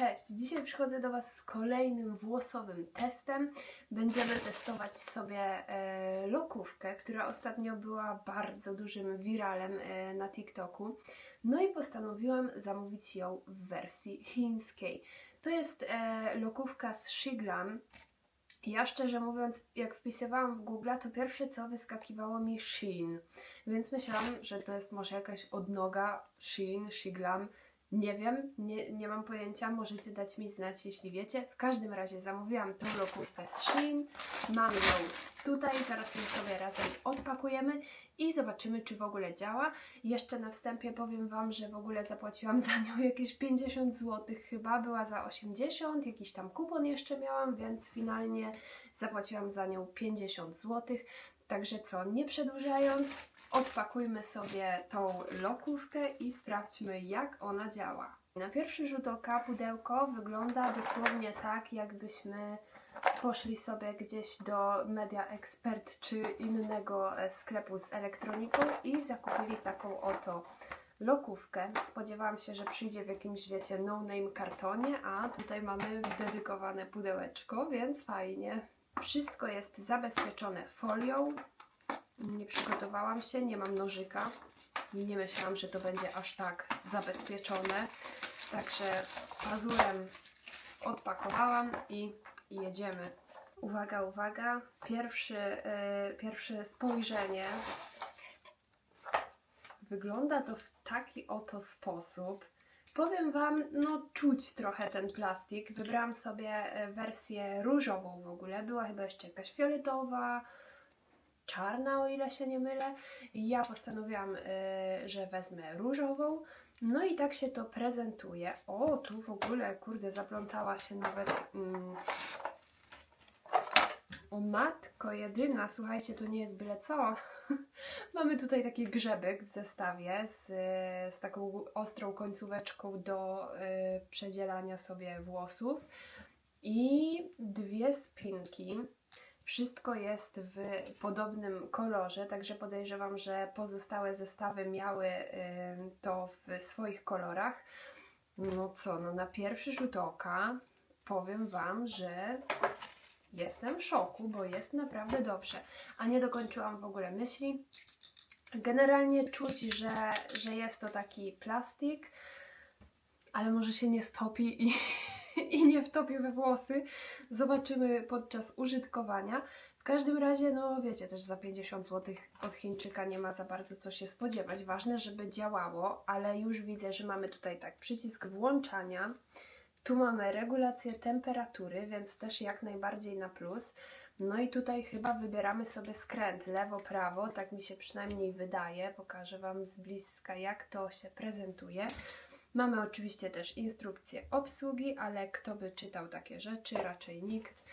Cześć! Dzisiaj przychodzę do Was z kolejnym włosowym testem. Będziemy testować sobie e, lokówkę, która ostatnio była bardzo dużym wiralem e, na TikToku. No i postanowiłam zamówić ją w wersji chińskiej. To jest e, lokówka z Shiglam. Ja szczerze mówiąc, jak wpisywałam w Google, to pierwsze co wyskakiwało mi Shein. Więc myślałam, że to jest może jakaś odnoga Shein, Shiglam. Nie wiem, nie, nie mam pojęcia, możecie dać mi znać, jeśli wiecie. W każdym razie zamówiłam tą lokówkę z Shein. Mam ją tutaj, zaraz ją sobie razem odpakujemy i zobaczymy, czy w ogóle działa. Jeszcze na wstępie powiem Wam, że w ogóle zapłaciłam za nią jakieś 50 zł chyba, była za 80, jakiś tam kupon jeszcze miałam, więc finalnie zapłaciłam za nią 50 zł. Także co, nie przedłużając, odpakujmy sobie tą lokówkę i sprawdźmy, jak ona działa. Na pierwszy rzut oka pudełko wygląda dosłownie tak, jakbyśmy poszli sobie gdzieś do Media Expert czy innego e, sklepu z elektroniką i zakupili taką oto lokówkę. Spodziewałam się, że przyjdzie w jakimś, wiecie, no-name kartonie, a tutaj mamy dedykowane pudełeczko, więc fajnie. Wszystko jest zabezpieczone folią. Nie przygotowałam się, nie mam nożyka. Nie myślałam, że to będzie aż tak zabezpieczone. Także pazurem odpakowałam i jedziemy. Uwaga, uwaga. Pierwszy, yy, pierwsze spojrzenie. Wygląda to w taki oto sposób. Powiem Wam, no czuć trochę ten plastik. Wybrałam sobie e, wersję różową w ogóle. Była chyba jeszcze jakaś fioletowa, czarna, o ile się nie mylę. Ja postanowiłam, y, że wezmę różową. No i tak się to prezentuje. O, tu w ogóle, kurde, zaplątała się nawet... Mm, o matko jedyna, słuchajcie, to nie jest byle co. Mamy tutaj taki grzebek w zestawie z, z taką ostrą końcóweczką do y, przedzielania sobie włosów i dwie spinki. Wszystko jest w podobnym kolorze, także podejrzewam, że pozostałe zestawy miały y, to w swoich kolorach. No co, no na pierwszy rzut oka powiem Wam, że jestem w szoku, bo jest naprawdę dobrze. A nie dokończyłam w ogóle myśli. Generalnie czuć, że, że jest to taki plastik, ale może się nie stopi i, i nie wtopi we włosy. Zobaczymy podczas użytkowania. W każdym razie, no wiecie, też za 50 zł od Chińczyka nie ma za bardzo co się spodziewać. Ważne, żeby działało, ale już widzę, że mamy tutaj tak przycisk włączania. Tu mamy regulację temperatury, więc też jak najbardziej na plus. No i tutaj chyba wybieramy sobie skręt lewo-prawo, tak mi się przynajmniej wydaje. Pokażę Wam z bliska, jak to się prezentuje. Mamy oczywiście też instrukcję obsługi, ale kto by czytał takie rzeczy? Raczej nikt.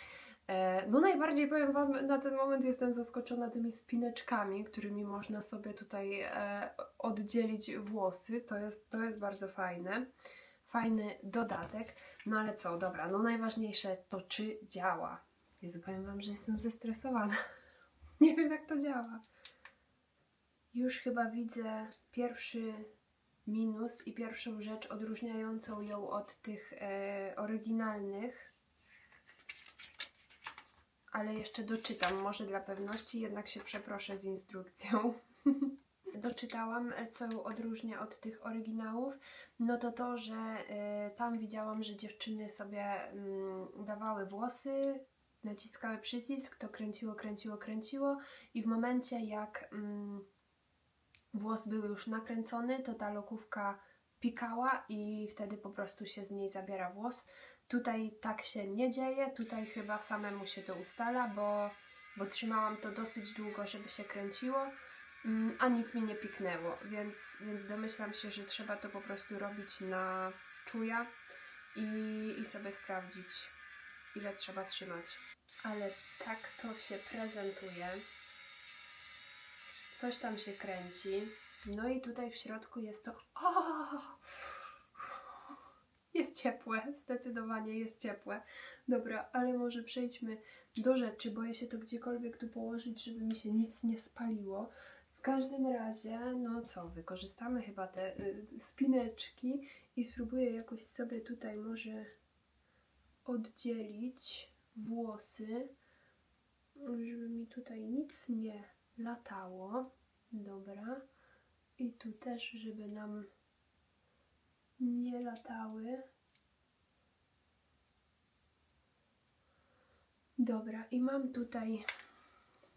E, no najbardziej powiem Wam, na ten moment jestem zaskoczona tymi spineczkami, którymi można sobie tutaj e, oddzielić włosy. To jest, to jest bardzo fajne fajny dodatek. No ale co, dobra, no najważniejsze to czy działa. Jezu, powiem Wam, że jestem zestresowana. Nie wiem jak to działa. Już chyba widzę pierwszy minus i pierwszą rzecz odróżniającą ją od tych e, oryginalnych. Ale jeszcze doczytam, może dla pewności, jednak się przeproszę z instrukcją. doczytałam, e, co ją odróżnia od tych oryginałów, no to to, że y, tam widziałam, że dziewczyny sobie y, dawały włosy, naciskały przycisk, to kręciło, kręciło, kręciło i w momencie jak y, włos był już nakręcony, to ta lokówka pikała i wtedy po prostu się z niej zabiera włos. Tutaj tak się nie dzieje, tutaj chyba samemu się to ustala, bo, bo trzymałam to dosyć długo, żeby się kręciło. Mm, a nic mi nie piknęło, więc, więc domyślam się, że trzeba to po prostu robić na czuja i, i sobie sprawdzić, ile trzeba trzymać. Ale tak to się prezentuje. Coś tam się kręci. No i tutaj w środku jest to. O! Jest ciepłe, zdecydowanie jest ciepłe. Dobra, ale może przejdźmy do rzeczy. Boję się to gdziekolwiek tu położyć, żeby mi się nic nie spaliło. Każdym razie, no co, wykorzystamy chyba te y, spineczki I spróbuję jakoś sobie tutaj może oddzielić włosy, żeby mi tutaj nic nie latało. Dobra. I tu też, żeby nam nie latały. Dobra, i mam tutaj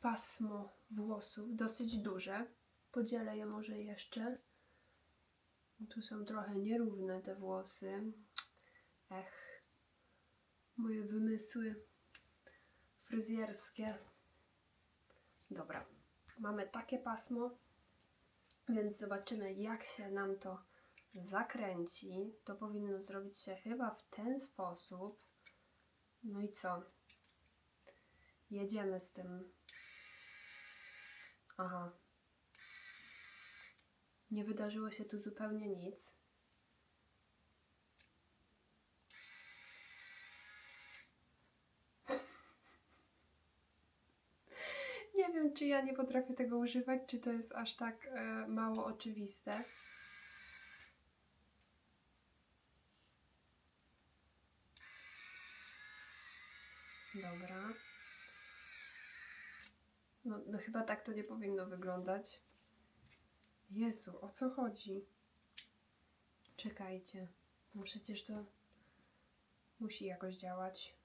pasmo włosów, dosyć duże. Podzielę je może jeszcze. Tu są trochę nierówne te włosy. Ech, moje wymysły fryzjerskie. Dobra, mamy takie pasmo, więc zobaczymy, jak się nam to zakręci. To powinno zrobić się chyba w ten sposób. No i co? Jedziemy z tym. Aha. Nie wydarzyło się tu zupełnie nic. Nie wiem, czy ja nie potrafię tego używać, czy to jest aż tak e, mało oczywiste. Dobra. No, no chyba tak to nie powinno wyglądać. Jezu, o co chodzi? Czekajcie. No przecież to musi jakoś działać.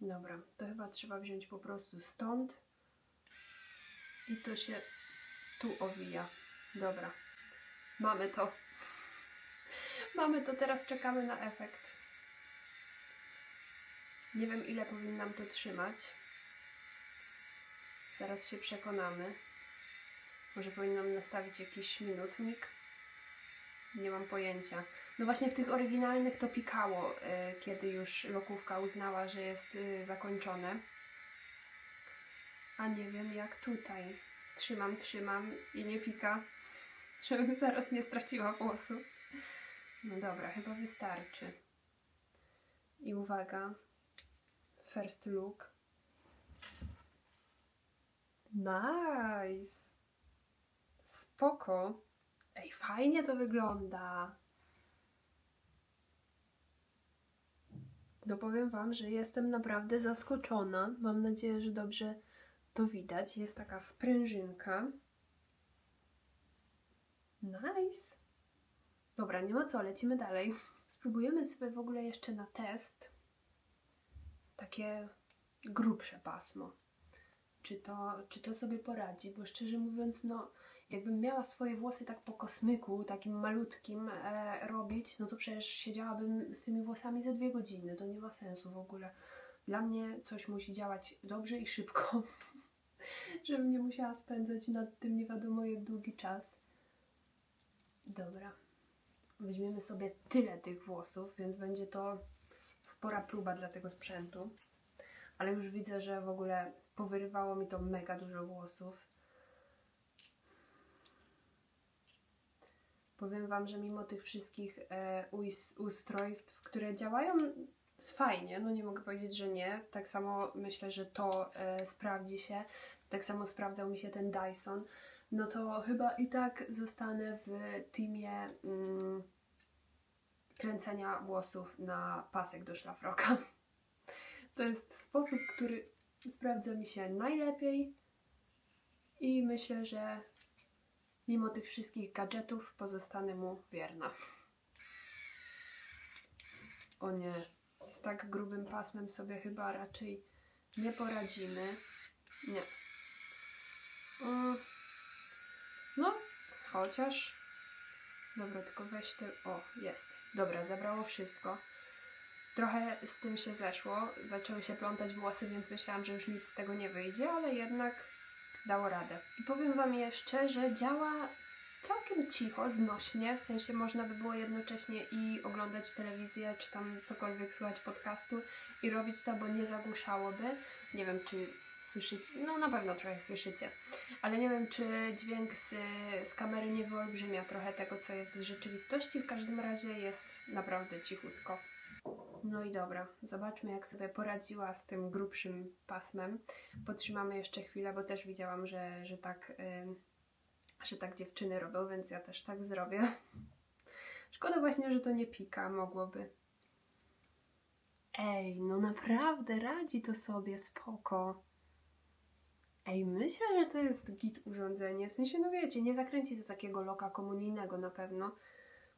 Dobra, to chyba trzeba wziąć po prostu stąd i to się tu owija. Dobra, mamy to. Mamy to, teraz czekamy na efekt. Nie wiem, ile powinnam to trzymać. Zaraz się przekonamy. Może powinnam nastawić jakiś minutnik. Nie mam pojęcia. No właśnie w tych oryginalnych to pikało, y, kiedy już lokówka uznała, że jest y, zakończone. A nie wiem jak tutaj. Trzymam, trzymam i nie pika, żebym zaraz nie straciła włosów. No dobra, chyba wystarczy. I uwaga, first look. Nice! Spoko. Ej, fajnie to wygląda. No powiem Wam, że jestem naprawdę zaskoczona. Mam nadzieję, że dobrze to widać. Jest taka sprężynka. Nice. Dobra, nie ma co, lecimy dalej. Spróbujemy sobie w ogóle jeszcze na test takie grubsze pasmo. Czy to, czy to sobie poradzi? Bo szczerze mówiąc, no jakbym miała swoje włosy tak po kosmyku, takim malutkim e, robić, no to przecież siedziałabym z tymi włosami ze dwie godziny. To nie ma sensu w ogóle. Dla mnie coś musi działać dobrze i szybko, żebym nie musiała spędzać nad tym nie wiadomo jak długi czas. Dobra. Weźmiemy sobie tyle tych włosów, więc będzie to spora próba dla tego sprzętu. Ale już widzę, że w ogóle powyrywało mi to mega dużo włosów. Powiem Wam, że mimo tych wszystkich e, ustrojstw, które działają s- fajnie, no nie mogę powiedzieć, że nie. Tak samo myślę, że to e, sprawdzi się. Tak samo sprawdzał mi się ten Dyson. No to chyba i tak zostanę w teamie mm, kręcenia włosów na pasek do szlafroka. To jest sposób, który sprawdza mi się najlepiej i myślę, że mimo tych wszystkich gadżetów pozostanę mu wierna. O nie, z tak grubym pasmem sobie chyba raczej nie poradzimy. Nie. No, chociaż. Dobra, tylko weź te. O, jest. Dobra, zabrało wszystko. Trochę z tym się zeszło. Zaczęły się plątać włosy, więc myślałam, że już nic z tego nie wyjdzie, ale jednak dało radę. I powiem Wam jeszcze, że działa całkiem cicho, znośnie, w sensie można by było jednocześnie i oglądać telewizję, czy tam cokolwiek słuchać podcastu i robić to, bo nie zagłuszałoby. Nie wiem, czy słyszycie. No na pewno trochę słyszycie. Ale nie wiem, czy dźwięk z, z kamery nie wyolbrzymia trochę tego, co jest w rzeczywistości. W każdym razie jest naprawdę cichutko. No i dobra, zobaczmy jak sobie poradziła z tym grubszym pasmem. Potrzymamy jeszcze chwilę, bo też widziałam, że, że, tak, ym, że tak dziewczyny robią, więc ja też tak zrobię. Szkoda właśnie, że to nie pika, mogłoby. Ej, no naprawdę radzi to sobie, spoko. Ej, myślę, że to jest git urządzenie. W sensie, no wiecie, nie zakręci to takiego loka komunijnego na pewno.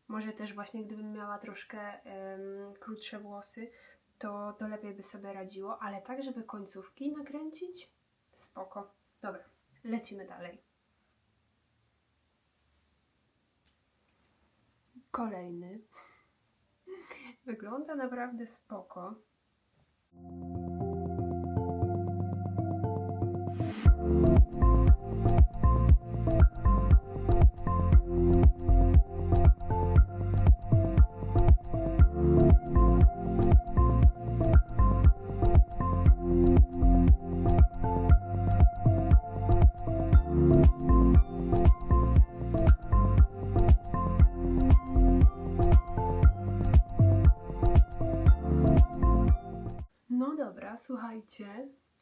Może też właśnie gdybym miała troszkę em, krótsze włosy, to, to lepiej by sobie radziło, ale tak, żeby końcówki nakręcić, spoko. Dobra, lecimy dalej. Kolejny. Wygląda naprawdę spoko.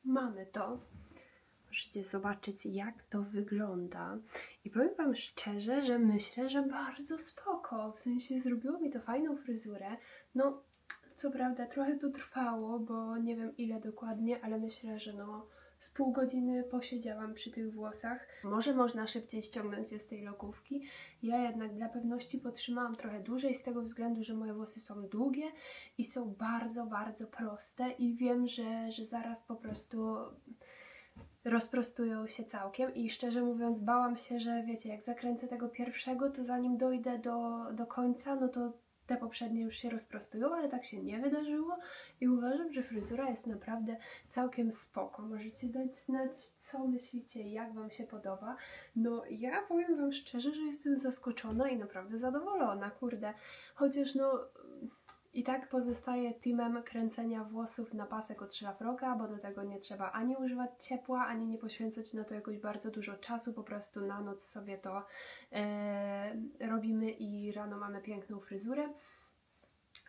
Mamy to. Możecie zobaczyć, jak to wygląda. I powiem Wam szczerze, że myślę, że bardzo spoko. W sensie zrobiło mi to fajną fryzurę. No, co prawda trochę to trwało, bo nie wiem ile dokładnie, ale myślę, że no z pół godziny posiedziałam przy tych włosach. Może można szybciej ściągnąć je z tej lokówki. Ja jednak dla pewności potrzymałam trochę dłużej z tego względu, że moje włosy są długie i są bardzo, bardzo proste i wiem, że, że zaraz po prostu rozprostują się całkiem i szczerze mówiąc bałam się, że wiecie, jak zakręcę tego pierwszego, to zanim dojdę do, do końca, no to te poprzednie już się rozprostują, ale tak się nie wydarzyło i uważam, że fryzura jest naprawdę całkiem spoko. Możecie dać znać, co myślicie, jak Wam się podoba. No ja powiem Wam szczerze, że jestem zaskoczona i naprawdę zadowolona, kurde. Chociaż no i tak pozostaje teamem kręcenia włosów na pasek od szlafroka, bo do tego nie trzeba ani używać ciepła, ani nie poświęcać na to jakoś bardzo dużo czasu, po prostu na noc sobie to e, robimy i rano mamy piękną fryzurę.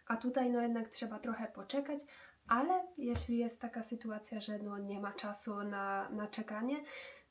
A tutaj no jednak trzeba trochę poczekać, ale jeśli jest taka sytuacja, że no nie ma czasu na, na czekanie,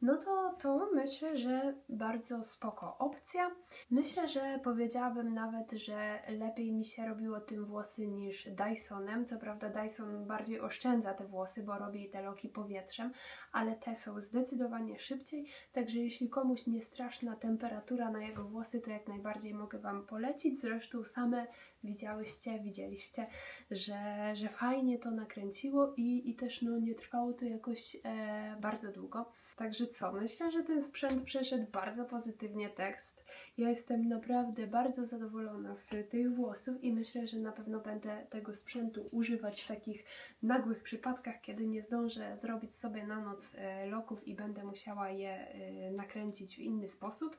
no to, to myślę, że bardzo spoko opcja. Myślę, że powiedziałabym nawet, że lepiej mi się robiło tym włosy niż Dysonem. Co prawda Dyson bardziej oszczędza te włosy, bo robi te loki powietrzem, ale te są zdecydowanie szybciej, także jeśli komuś nie straszna temperatura na jego włosy, to jak najbardziej mogę Wam polecić. Zresztą same widziałyście, widzieliście, że, że fajnie to nakręciło i, i też no, nie trwało to jakoś e, bardzo długo. Także co? Myślę, że ten sprzęt przeszedł bardzo pozytywnie tekst. Ja jestem naprawdę bardzo zadowolona z tych włosów i myślę, że na pewno będę tego sprzętu używać w takich nagłych przypadkach, kiedy nie zdążę zrobić sobie na noc e, loków i będę musiała je e, nakręcić w inny sposób,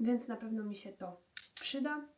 więc na pewno mi się to przyda.